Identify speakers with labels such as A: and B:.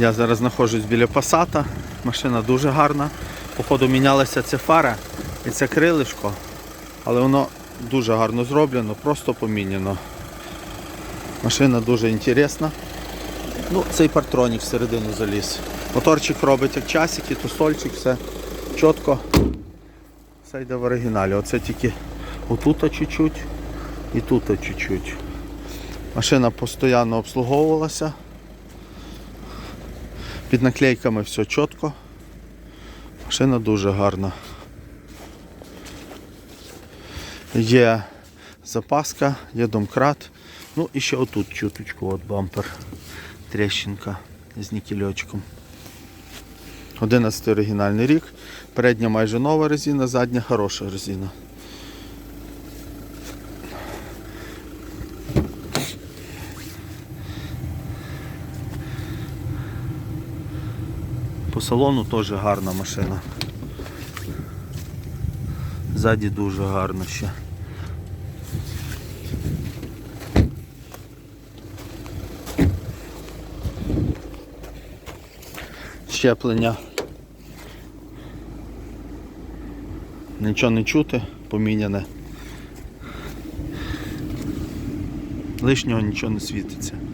A: Я зараз знаходжусь біля Пасата. Машина дуже гарна. Походу мінялася ця фара і це крилишко, але воно дуже гарно зроблено, просто поміняно. Машина дуже інтересна. Ну, цей партронік всередину заліз. Моторчик робить як часики, тусольчик, все чітко. Все йде в оригіналі. Оце тільки отут чуть-чуть і тут чуть-чуть. Машина постійно обслуговувалася. Під наклейками все чітко. Машина дуже гарна. Є запаска, є домкрат. Ну і ще отут чуточку, от бампер. Трещинка з нікельочком. 11 оригінальний рік. Передня майже нова резина, задня хороша резина. По салону теж гарна машина. Ззаді дуже гарно ще. Щеплення. Нічого не чути, поміняне. Лишнього нічого не світиться.